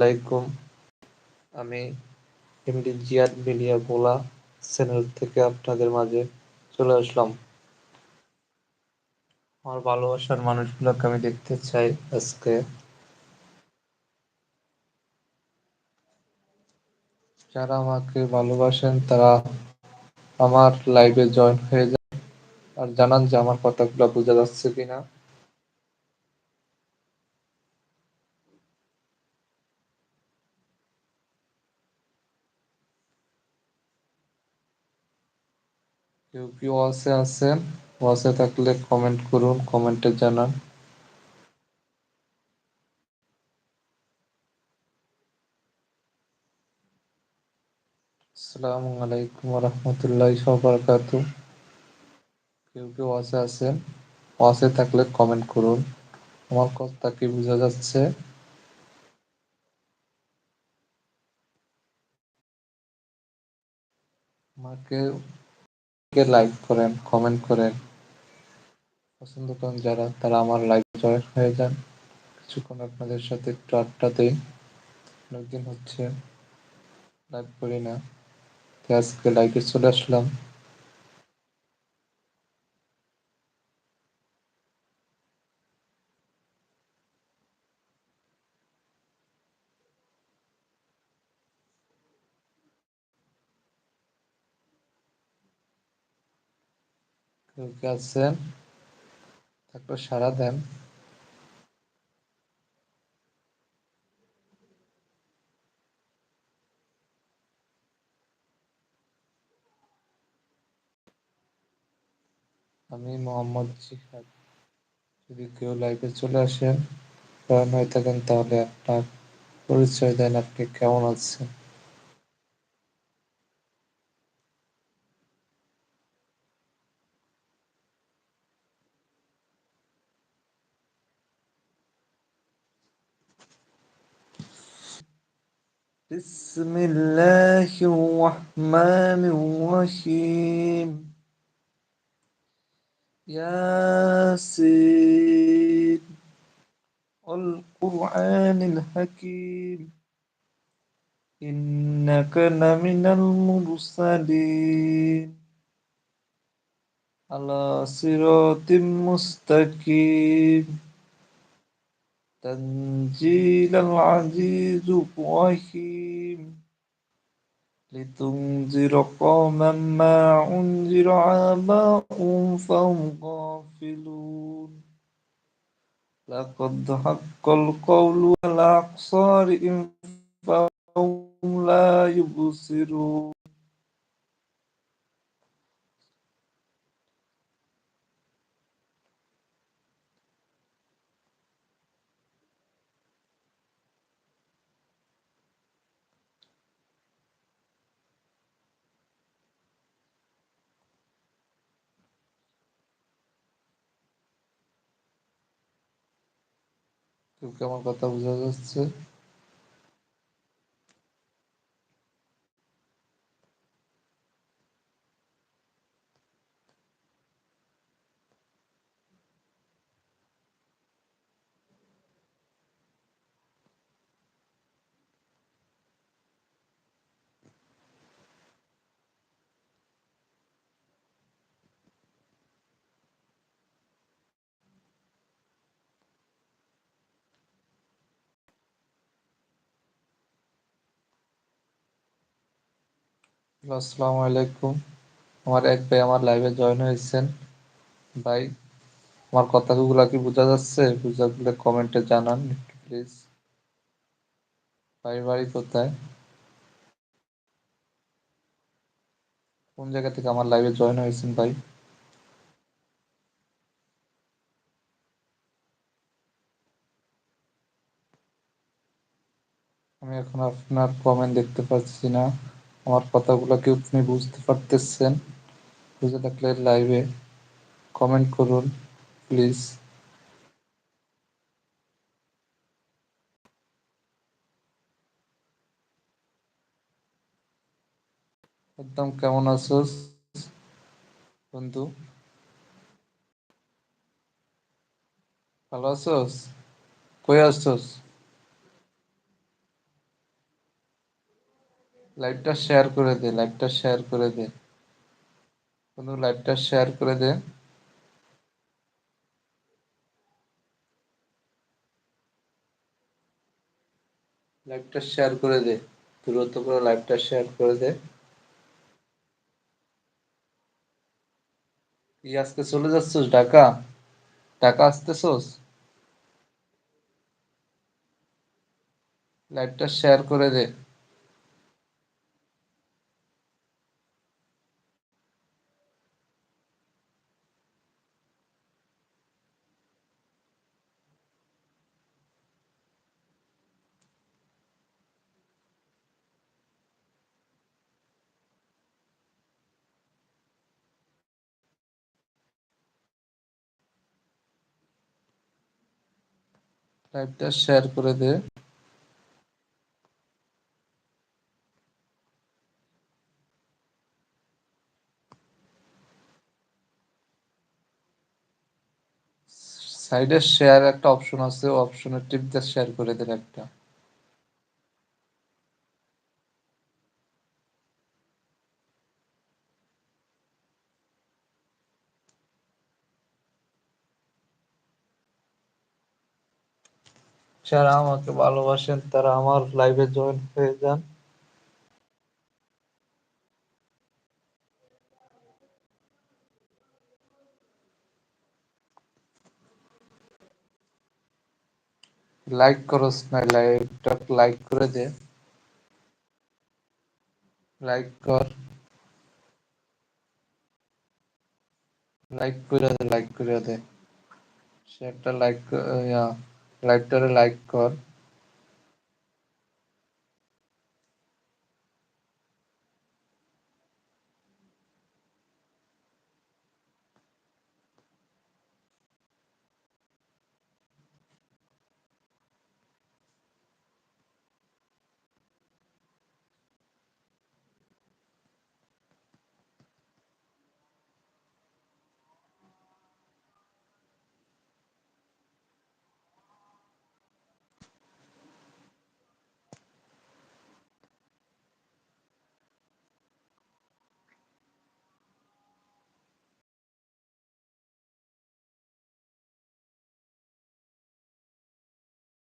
আলাইকুম। আমি MD Ziad media Bhola channel থেকে আপনাদের মাঝে চলে আসলাম। আমার ভালোবাসার মানুষগুলোকে আমি দেখতে চাই আজকে। যারা আমাকে ভালোবাসেন, তারা আমার লাইভে জয়েন হয়ে যান। আর জানান যে আমার কথাগুলো বোঝা যাচ্ছে কিনা। কেউ কি ওয়াসে আছেন ওয়াসে থাকলে কমেন্ট করুন কমেন্টে জানান। আসসালামু আলাইকুম রহমতুল্লাহ বারাকাতু কেউ কেউ ওয়াসে আছেন ওয়াসে থাকলে কমেন্ট করুন। আমার কথা কি বোঝা যাচ্ছে? আমাকে লাইক করেন কমেন্ট করেন। পছন্দ করেন যারা, তারা আমার লাইভ জয়েন হয়ে যান। কিছুক্ষণ আপনাদের সাথে একটু আড্ডা দিই। অনেকদিন হচ্ছে লাইভ করি না। আজকে লাইভে চলে আসলাম। কেউ কে সারা দেন। আমি মোহাম্মদ জিহাদ, যদি কেউ লাইভে চলে আসেন হয়ে থাকেন, তাহলে আপনার পরিচয় দেন, আপনি কেমন আছেন? بسم الله الرحمن الرحيم. ياسين والقرآن الحكيم. إنك لمن المرسلين. على صراط مستقيم. تنزيل العزيز الرحيم لتنذر قوما ما أنذر آباؤهم فهم غافلون. لقد حق القول على أقصارهم فهم لا يبصرون. কেউ কি কথা বোঝা যাচ্ছে। আসসালামু আলাইকুম। আমার এক ভাই আমার লাইভে জয়েন হয়েছেন। ভাই, আমার কথাগুলো কি বোঝা যাচ্ছে? বোঝা গেলে কমেন্টে জানান একটু প্লিজ ভাই, বাড়ি কোথায়? কোন জায়গা থেকে আমার লাইভে জয়েন হয়েছেন ভাই? আমি এখন আপনার কমেন্ট দেখতে পাচ্ছি না। আমার কথাগুলো কি আপনি বুঝতে পারতেছেন? বুঝে থাকলে লাইভে কমেন্ট করুন প্লিজ একদম কেমন আছোস বন্ধু? ভালো আছোস? কই আসছোস লাইভটা শেয়ার করে দে লাইভটা শেয়ার করে দে। কোনো লাইভটা শেয়ার করে দে। লাইভটা শেয়ার করে দে। দ্রুত করে লাইভটা শেয়ার করে দে। কি, আজকে চলে যাচ্ছিস ঢাকা? ঢাকা আসতেছোস? লাইভটা শেয়ার করে দে। লাইভটা শেয়ার করে দে। সাইডে শেয়ার একটা অপশন আছে অপশনে টিপ দিয়ে শেয়ার করে দে একটা। যারা আমাকে ভালোবাসেন, তারা আমার লাইভে জয়েন হয়ে যান। লাইক করস না লাইভটা লাইক করে দে। লাইক কর। লাইক করে দে লাইক করে দে। শেয়ারটা লাইক ইয়া। লাইভটারে লাইক কর